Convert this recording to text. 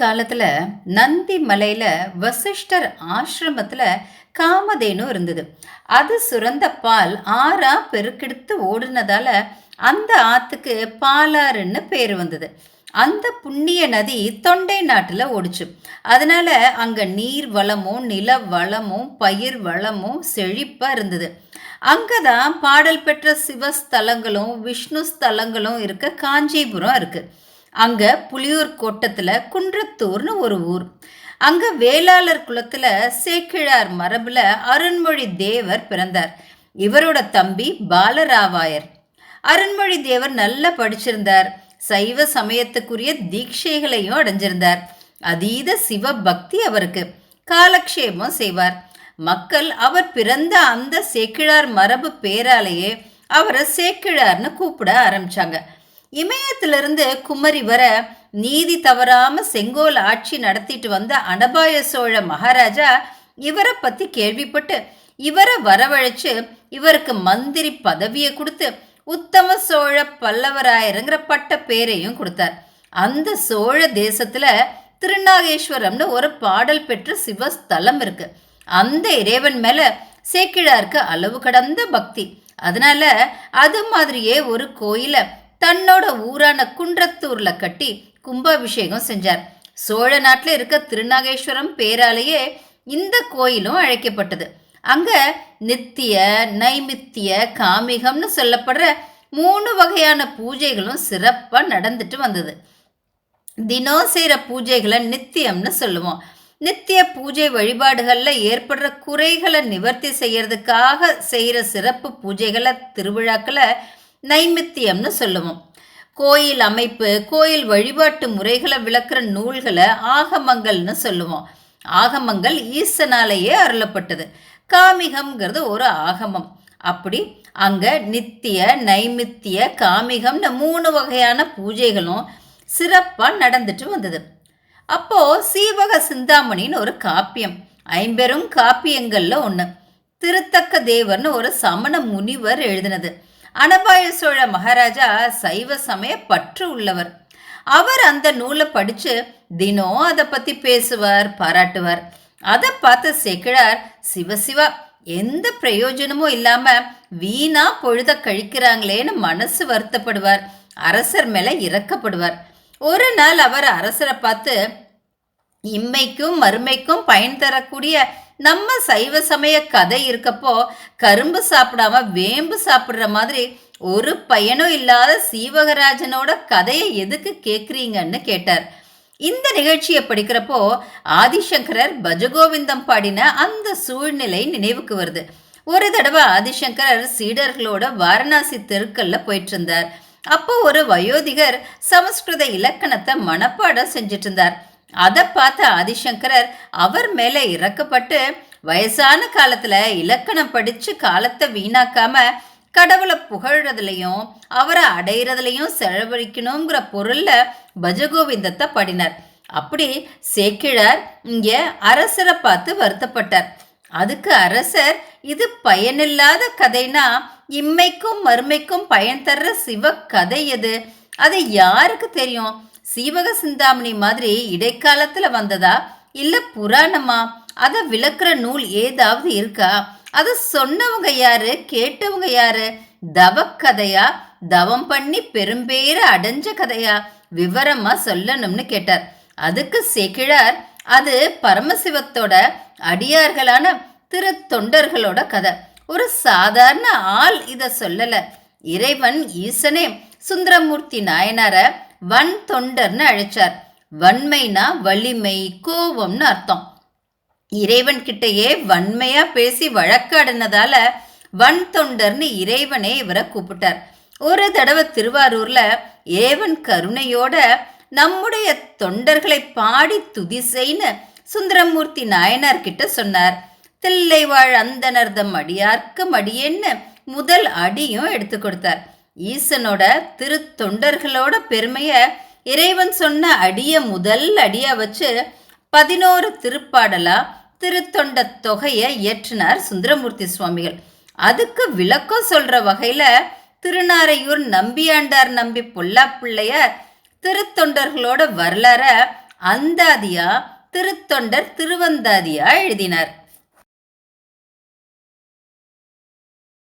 காலத்துல நந்தி மலையில வசிஷ்டர் ஆசிரமத்தில் காமதேனு இருந்தது. அது சுரந்த பால் ஆறா பெருக்கெடுத்து ஓடுனதால அந்த ஆத்துக்கு பாலாறுன்னு பேர் வந்தது. அந்த புண்ணிய நதி தொண்டை நாட்டில் ஓடிச்சு. அதனால அங்கே நீர் வளமும் நில வளமும் பயிர் வளமும் செழிப்பாக இருந்தது. அங்கே தான் பாடல் பெற்ற சிவஸ்தலங்களும் விஷ்ணு ஸ்தலங்களும் இருக்க காஞ்சிபுரம் இருக்கு. அங்கே புலியூர் கோட்டத்தில் குன்றத்தூர்னு ஒரு ஊர். அங்கே வேளாளர் குலத்தில் சேக்கிழார் மரபில் அருண்மொழி தேவர் பிறந்தார். இவரோட தம்பி பாலராவாயர். அருண்மொழி தேவர் நல்லா படிச்சிருந்தார். சைவ சமயத்துக்குரிய தீட்சைகளையும் அடைஞ்சிருந்தார். அதீத சிவ பக்தி அவருக்கு. காலக்ஷேபம் செய்வார். மக்கள் அவர் பிறந்த அந்த சேக்கிழார் மரபு பேராலேயே அவரை சேக்கிழார்னு கூப்பிட ஆரம்பிச்சாங்க. இமயத்திலிருந்து குமரி வர நீதி தவறாம செங்கோல் ஆட்சி நடத்திட்டு வந்த அனபாய சோழ மகாராஜா இவரை பத்தி கேள்விப்பட்டு இவரை வரவழைச்சு இவருக்கு மந்திரி பதவியை கொடுத்து உத்தம சோழ பல்லவராயருங்கிற பட்ட பேரையும் கொடுத்தார். அந்த சோழ தேசத்துல திருநாகேஸ்வரம்னு ஒரு பாடல் பெற்ற சிவஸ்தலம் இருக்கு. அந்த இறைவன் மேல சேக்கிழாருக்கு அளவு கடந்த பக்தி. அதனால அது மாதிரியே ஒரு கோயிலை தன்னோட ஊரான குன்றத்தூர்ல கட்டி கும்பாபிஷேகம் செஞ்சார். சோழ நாட்டில் இருக்க திருநாகேஸ்வரம் பேராலேயே இந்த கோயிலும் அழைக்கப்பட்டது. அங்க நித்திய நைமித்திய காமிகம்னு சொல்லப்படுற மூணு வகையான பூஜைகளும் சிறப்பா நடந்துட்டு வந்தது. தினம் செய்கிற பூஜைகளை நித்தியம்னு சொல்லுவோம். நித்திய பூஜை வழிபாடுகளில் ஏற்படுற குறைகளை நிவர்த்தி செய்யறதுக்காக செய்கிற சிறப்பு பூஜைகளை திருவிழாக்களை நைமித்தியம்னு சொல்லுவோம். கோயில் அமைப்பு கோயில் வழிபாட்டு முறைகளை விளக்குற நூல்களை ஆகமங்கள்னு சொல்லுவோம். ஆகமங்கள் ஈசனாலேயே அருளப்பட்டது. காமிகம்ங்கிறது ஒரு ஆகமம். அப்படி அங்க நித்திய நைமித்திய காமிகம்னு மூணு வகையான பூஜைகளும் சிறப்பாக நடந்துட்டு வந்தது. அப்போ சீவக சிந்தாமணின்னு ஒரு காப்பியம் ஐம்பெரும் காப்பியங்கள்ல ஒன்று திருத்தக்க தேவர்னு ஒரு சமண முனிவர் எழுதினது. அனபாய சோழ மகாராஜா சைவ சமய பற்று உள்ளவர். அவர் அந்த நூலை படிச்சு தினம் அதை பத்தி பேசுவார் பாராட்டுவார். அதை பார்த்த செக்கிழார் சிவசிவா எந்த பிரயோஜனமும் இல்லாம வீணா பொழுத கழிக்கிறாங்களேன்னு மனசு வருத்தப்படுவார். அரசர் மேல இறக்கப்படுவார் ஒரு நாள் அவர் அரசரை பார்த்து இம்மைக்கும் மறுமைக்கும் பயன் தரக்கூடிய நம்ம சைவ சமய கதை இருக்கப்போ கரும்பு சாப்பிடாம வேம்பு சாப்பிட்ற மாதிரி ஒரு பயனும் இல்லாத சீவகராஜனோட கதையை எதுக்கு கேட்குறீங்கன்னு கேட்டார். இந்த நிகழ்ச்சியை படிக்கிறப்போ ஆதிசங்கரர் பஜகோவிந்தம் பாடின அந்த சூழ்நிலை நினைவுக்கு வருது. ஒரு தடவை ஆதிசங்கரர் சீடர்களோட வாரணாசி தெருக்கல்ல போயிட்டு இருந்தார் அப்போ ஒரு வயோதிகர் சமஸ்கிருத இலக்கணத்தை மனப்பாடம் செஞ்சிட்டு இருந்தார் அதை பார்த்த ஆதிசங்கரர் அவர் மேலே இறக்கப்பட்டு வயசான காலத்துல இலக்கணம் படிச்சு காலத்தை வீணாக்காம கடவுளை புகழ்றதுலையும் அவரை அடையிறதுலையும் செலவழிக்கணுங்கிற பொருள்ல பஜகோவிந்தத்தை பாடினார். அப்படி சேக்கிழார் இங்கே அரசரை பார்த்து வருத்தப்பட்டார். அதுக்கு அரசர் இது பயனில்லாத கதைனா இம்மைக்கும் மறுமைக்கும் பயன் தர்ற சிவ கதை எது? அது யாருக்கு தெரியும்? சீவக சிந்தாமணி மாதிரி இடைக்காலத்துல வந்ததா? இல்ல புராணமா? அதை விளக்குற நூல் ஏதாவது இருக்கா? அதை சொன்னவங்க யாரு? கேட்டவங்க யாரு? தவ கதையா? தவம் பண்ணி பெரும்பேர அடைஞ்ச கதையா? விவரமா சொல்லணும்னு கேட்டார். அதுக்கு செகிழார் அது பரமசிவத்தோட அடியார்களான திரு தொண்டர்களோட கதை. ஒரு சாதாரண ஆள் இத சொல்லல. இறைவன் ஈசனே சுந்தரமூர்த்தி நாயனார வன் தொண்டர்னு அழைச்சார். வன்மைனா வலிமை கோபம்னு அர்த்தம். இறைவன் கிட்டயே வன்மையா பேசி வழக்காடினதால வன் தொண்டர்னு இறைவனே இவரை கூப்பிட்டார். ஒரு தடவை திருவாரூர்ல ஏவன் கருணையோட நம்முடைய தொண்டர்களை பாடி துதிசைன்னு சுந்தரமூர்த்தி நாயனார் கிட்ட சொன்னார். தில்லைவாழ் அந்தனர்தம் அடியார்க்கு மடியேன்னு முதல் அடியும் எடுத்து கொடுத்தார். ஈசனோட திருத்தொண்டர்களோட பெருமையை பெருமைய இறைவன் சொன்ன அடிய முதல் அடியா வச்சு பதினோரு திருப்பாடலா திருத்தொண்ட தொகையை இயற்றினார் சுந்தரமூர்த்தி சுவாமிகள். அதுக்கு விளக்கம் சொல்ற வகையில திருநாரையூர் நம்பியாண்டார் நம்பி பொல்லா பிள்ளையார் திருத்தொண்டர்களோட வரலாற அந்தாதியா திருத்தொண்டர் திருவந்தாதியா எழுதினார்.